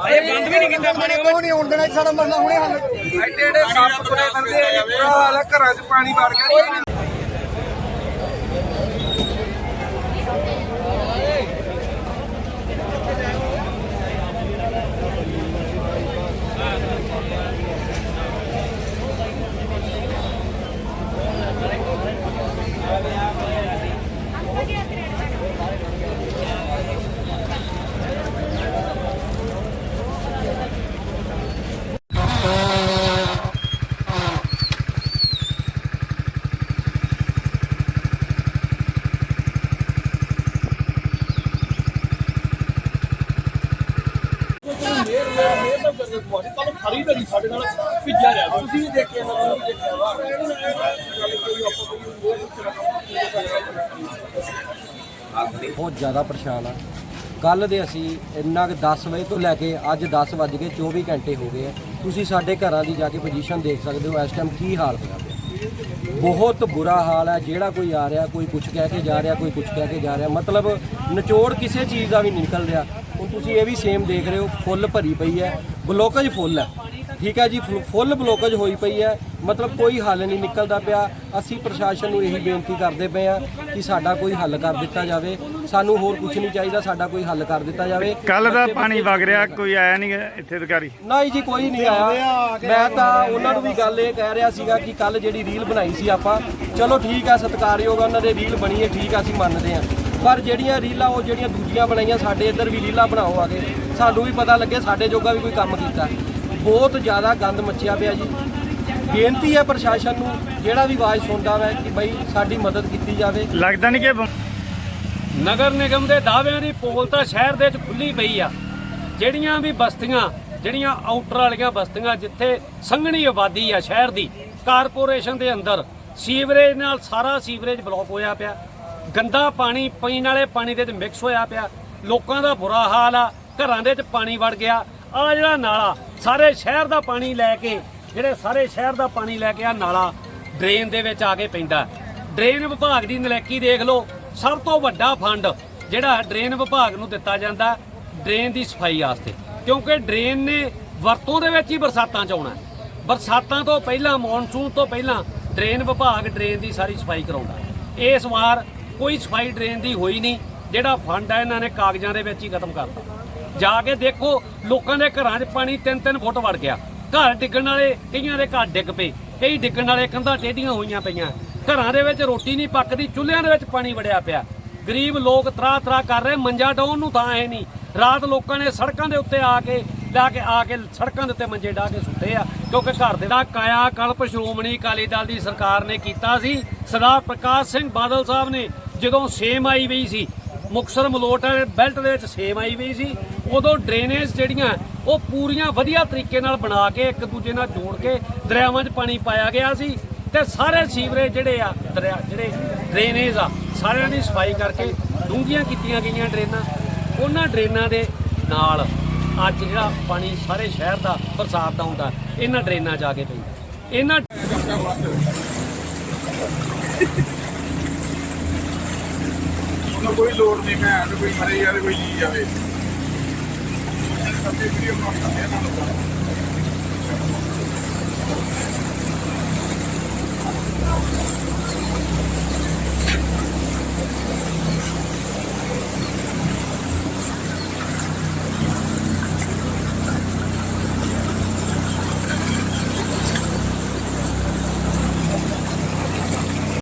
ਇਹ ਬੰਦ ਵੀ ਨਹੀਂ ਕੀਤਾ ਪਾਣੀ ਕੋਈ ਨਹੀਂ ਹੁਣ ਦੇਣਾ ਜੀ, ਸਾਡਾ ਮਰਨਾ ਹੁਣੇ ਹੱਲ। ਐਡੇ ਐਡੇ ਸੱਪ ਤੁਰੇ ਫਿਰਦੇ ਆ ਜੀ ਬੁਰਾ ਹਾਲ ਹੈ ਘਰਾਂ 'ਚ ਪਾਣੀ ਵੜ ਗਿਆ। ਜੀ ਬਹੁਤ ਜ਼ਿਆਦਾ ਪਰੇਸ਼ਾਨ ਆ। ਕੱਲ ਦੇ ਅਸੀਂ ਇੰਨਾ ਕਿ 10 ਵਜੇ ਤੋਂ ਲੈ ਕੇ ਅੱਜ 10 ਵੱਜ ਕੇ 24 ਘੰਟੇ ਹੋ ਗਏ ਆ। ਤੁਸੀਂ ਸਾਡੇ ਘਰਾਂ ਦੀ ਜਾ ਕੇ ਪੋਜੀਸ਼ਨ ਦੇਖ ਸਕਦੇ ਹੋ, ਇਸ ਟਾਈਮ ਕੀ ਹਾਲ ਹੋਇਆ ਪਿਆ। ਬਹੁਤ ਬੁਰਾ ਹਾਲ ਹੈ ਜਿਹੜਾ ਕੋਈ ਆ ਰਿਹਾ, ਕੋਈ ਕੁਝ ਕਹਿ ਕੇ ਜਾ ਰਿਹਾ, ਕੋਈ ਕੁਝ ਕਹਿ ਕੇ ਜਾ ਰਿਹਾ। ਮਤਲਬ ਨਿਚੋੜ ਕਿਸੇ ਚੀਜ਼ ਦਾ ਵੀ ਨਹੀਂ ਨਿਕਲ ਰਿਹਾ। ਹੁਣ ਤੁਸੀਂ ਇਹ ਵੀ ਸੇਮ ਦੇਖ ਰਹੇ ਹੋ, ਫੁੱਲ ਭਰੀ ਪਈ ਹੈ। ਬਲੋਕੇਜ ਫੁੱਲ ਹੈ ਠੀਕ ਹੈ ਜੀ ਫੁੱਲ ਬਲੋਕੇਜ ਹੋਈ ਪਈ ਹੈ। ਮਤਲਬ ਕੋਈ ਹੱਲ ਨਹੀਂ ਨਿਕਲਦਾ ਪਿਆ। ਅਸੀਂ ਪ੍ਰਸ਼ਾਸਨ ਨੂੰ ਇਹੀ ਬੇਨਤੀ ਕਰਦੇ ਪਏ ਆ ਕਿ ਸਾਡਾ ਕੋਈ ਹੱਲ ਕਰ ਦਿੱਤਾ ਜਾਵੇ। ਸਾਨੂੰ ਹੋਰ ਕੁਝ ਨਹੀਂ ਚਾਹੀਦਾ ਸਾਡਾ ਕੋਈ ਹੱਲ ਕਰ ਦਿੱਤਾ ਜਾਵੇ। ਕੱਲ ਦਾ ਪਾਣੀ ਵਗ ਰਿਹਾ ਕੋਈ ਆਇਆ ਨਹੀਂ ਇੱਥੇ ਅਧਿਕਾਰੀ? ਨਹੀਂ ਜੀ ਕੋਈ ਨਹੀਂ ਆਇਆ। ਮੈਂ ਤਾਂ ਉਹਨਾਂ ਨੂੰ ਵੀ ਗੱਲ ਇਹ ਕਹਿ ਰਿਹਾ ਸੀਗਾ ਕਿ ਕੱਲ ਜਿਹੜੀ ਰੀਲ ਬਣਾਈ ਸੀ ਆਪਾਂ ਚਲੋ ਠੀਕ ਆ ਸਤਿਕਾਰਯੋਗ ਉਹਨਾਂ ਦੇ ਰੀਲ ਬਣੀ ਹੈ ਠੀਕ ਆ ਅਸੀਂ ਮੰਨਦੇ ਆ ਪਰ ਜਿਹੜੀਆਂ ਰੀਲਾਂ ਉਹ ਜਿਹੜੀਆਂ ਦੂਜੀਆਂ ਬਣਾਈਆਂ ਸਾਡੇ ਇੱਧਰ ਵੀ ਰੀਲਾਂ ਬਣਾਓ ਆਗੇ ਸਾਨੂੰ ਵੀ ਪਤਾ ਲੱਗੇ ਸਾਡੇ ਜੋਗਾ ਵੀ ਕੋਈ ਕੰਮ ਕੀਤਾ। ਬਹੁਤ ਜ਼ਿਆਦਾ ਗੰਦ ਮੱਚਿਆ ਪਿਆ ਜੀ। ਬੇਨਤੀ ਹੈ ਪ੍ਰਸ਼ਾਸਨ ਨੂੰ ਜਿਹੜਾ ਵੀ ਆਵਾਜ਼ ਸੁਣਦਾ ਵੈ ਕਿ ਬਈ ਸਾਡੀ ਮਦਦ ਕੀਤੀ ਜਾਵੇ। ਲੱਗਦਾ ਨਹੀਂ ਕਿ ਨਗਰ ਨਿਗਮ ਦੇ ਦਾਅਵਿਆਂ ਦੀ ਪੋਲ ਤਾਂ ਸ਼ਹਿਰ ਦੇ ਵਿੱਚ ਖੁੱਲੀ ਪਈ ਆ। ਜਿਹੜੀਆਂ ਵੀ ਬਸਤੀਆਂ ਜਿਹੜੀਆਂ ਆਊਟਰ ਵਾਲੀਆਂ ਬਸਤੀਆਂ ਜਿੱਥੇ ਸੰਘਣੀ ਆਬਾਦੀ ਆ ਸ਼ਹਿਰ ਦੀ ਕਾਰਪੋਰੇਸ਼ਨ ਦੇ ਅੰਦਰ ਸੀਵਰੇਜ ਨਾਲ ਸਾਰਾ ਸੀਵਰੇਜ ਬਲੌਕ ਹੋਇਆ ਪਿਆ। ਗੰਦਾ ਪਾਣੀ ਪੀਣ ਵਾਲੇ ਪਾਣੀ ਦੇ ਵਿੱਚ ਮਿਕਸ ਹੋਇਆ ਪਿਆ। ਲੋਕਾਂ ਦਾ ਬੁਰਾ ਹਾਲ ਆ। ਘਰਾਂ ਦੇ ਵਿੱਚ ਪਾਣੀ ਵੜ ਗਿਆ। ਆ ਜਿਹੜਾ ਨਾਲਾ, ਸਾਰੇ ਸ਼ਹਿਰ ਦਾ ਪਾਣੀ ਲੈ ਕੇ, ਜਿਹੜੇ ਸਾਰੇ ਸ਼ਹਿਰ ਦਾ ਪਾਣੀ ਲੈ ਕੇ ਆ ਨਾਲਾ ਡਰੇਨ ਦੇ ਵਿੱਚ ਆ ਕੇ ਪੈਂਦਾ ਡਰੇਨ ਵਿਭਾਗ ਦੀ ਨਲੈਕੀ ਦੇਖ ਲਓ, ਸਭ ਤੋਂ ਵੱਡਾ ਫੰਡ ਜਿਹੜਾ ਡਰੇਨ ਵਿਭਾਗ ਨੂੰ ਦਿੱਤਾ ਜਾਂਦਾ ਡਰੇਨ ਦੀ ਸਫ਼ਾਈ ਵਾਸਤੇ। ਕਿਉਂਕਿ ਡਰੇਨ ਨੇ ਵਰਤੋਂ ਦੇ ਵਿੱਚ ਹੀ ਬਰਸਾਤਾਂ ਚ ਆਉਣਾ ਬਰਸਾਤਾਂ ਤੋਂ ਪਹਿਲਾਂ, ਮੌਨਸੂਨ ਤੋਂ ਪਹਿਲਾਂ ਡਰੇਨ ਵਿਭਾਗ ਡਰੇਨ ਦੀ ਸਾਰੀ ਸਫ਼ਾਈ ਕਰਾਉਂਦਾ ਇਸ ਵਾਰ ਕੋਈ ਸਫ਼ਾਈ ਡਰੇਨ ਦੀ ਹੋਈ ਨਹੀਂ, ਜਿਹੜਾ ਫੰਡ ਹੈ ਇਹਨਾਂ ਨੇ ਕਾਗਜ਼ਾਂ ਦੇ ਵਿੱਚ ਹੀ ਖਤਮ ਕਰਤਾ। ਜਾ ਕੇ ਦੇਖੋ, ਲੋਕਾਂ ਦੇ ਘਰਾਂ 'ਚ ਪਾਣੀ 3-3 ਫੁੱਟ ਵੜ ਗਿਆ। ਘਰ ਡਿੱਗਣ ਵਾਲੇ ਕਈਆਂ ਦੇ ਘਰ ਡਿੱਗ ਪਏ। ਕਈ ਡਿੱਗਣ ਵਾਲੇ ਕੰਧਾਂ ਟੇਢੀਆਂ ਹੋਈਆਂ ਪਈਆਂ। ਘਰਾਂ ਦੇ ਵਿੱਚ ਰੋਟੀ ਨਹੀਂ ਪੱਕਦੀ, ਚੁੱਲ੍ਹਿਆਂ ਦੇ ਵਿੱਚ ਪਾਣੀ ਵੜਿਆ ਪਿਆ। ਗਰੀਬ ਲੋਕ ਤਰਾ ਤਰਾ ਕਰ ਰਹੇ, ਮੰਜਾ ਡਾਉਣ ਨੂੰ ਥਾਂ ਹੈ ਨਹੀਂ। ਰਾਤ ਲੋਕਾਂ ਨੇ ਸੜਕਾਂ ਦੇ ਉੱਤੇ ਆ ਕੇ, ਲਾ ਕੇ ਆ ਕੇ ਸੜਕਾਂ ਦੇ ਉੱਤੇ ਮੰਜੇ ਢਾ ਕੇ ਸੁੱਤੇ ਆ। ਕਿਉਂਕਿ ਘਰ ਦੇ ਦਾ ਕਾਇਆ, ਕਲਪ, ਸ਼੍ਰੋਮਣੀ ਅਕਾਲੀ ਦਲ ਦੀ ਸਰਕਾਰ ਨੇ ਕੀਤਾ ਸੀ। ਸਰਦਾਰ ਪ੍ਰਕਾਸ਼ ਸਿੰਘ ਬਾਦਲ ਸਾਹਿਬ ਨੇ ਜਦੋਂ ਸੇਮ ਆਈ ਹੋਈ ਸੀ ਮੁਕਸਰ ਮਲੋਟ ਵਾਲੇ ਬੈਲਟ ਦੇ ਵਿੱਚ ਸੇਮ ਆਈ ਹੋਈ ਸੀ। ਉਦੋਂ ਡਰੇਨੇਜ ਜਿਹੜੀਆਂ, ਉਹ ਪੂਰੀਆਂ ਵਧੀਆ ਤਰੀਕੇ ਨਾਲ ਬਣਾ ਕੇ ਇੱਕ ਦੂਜੇ ਨਾਲ ਜੋੜ ਕੇ ਦਰਿਆਵਾਂ 'ਚ ਪਾਣੀ ਪਾਇਆ ਗਿਆ ਸੀ ਤੇ ਸਾਰੇ ਸੀਵਰੇਜ ਜਿਹੜੇ ਆ, ਦਰਿਆ ਜਿਹੜੇ ਡਰੇਨੇਜ ਆ, ਸਾਰਿਆਂ ਦੀ ਸਫ਼ਾਈ ਕਰਕੇ ਡੂੰਘੀਆਂ ਕੀਤੀਆਂ ਗਈਆਂ ਡਰੇਨਾਂ। ਉਹਨਾਂ ਡਰੇਨਾਂ ਦੇ ਨਾਲ ਅੱਜ ਜਿਹੜਾ ਪਾਣੀ ਸਾਰੇ ਸ਼ਹਿਰ ਦਾ ਬਰਸਾਤ ਦਾ ਹੁੰਦਾ, ਇਹਨਾਂ ਡਰੇਨਾਂ 'ਚ ਆ ਕੇ ਪੈਂਦਾ ਇਹਨਾਂ ਕੋਈ ਲੋੜ ਨਹੀਂ, ਮੈਂ ਤੇ ਕੋਈ ਮਰੇ ਯਾਰ ਕੋਈ ਜੀ ਜਾਵੇ। ਸਭੇ ਵੀਡੀਓ ਬਣਾਉਂਦੇ ਆ। ਨਾ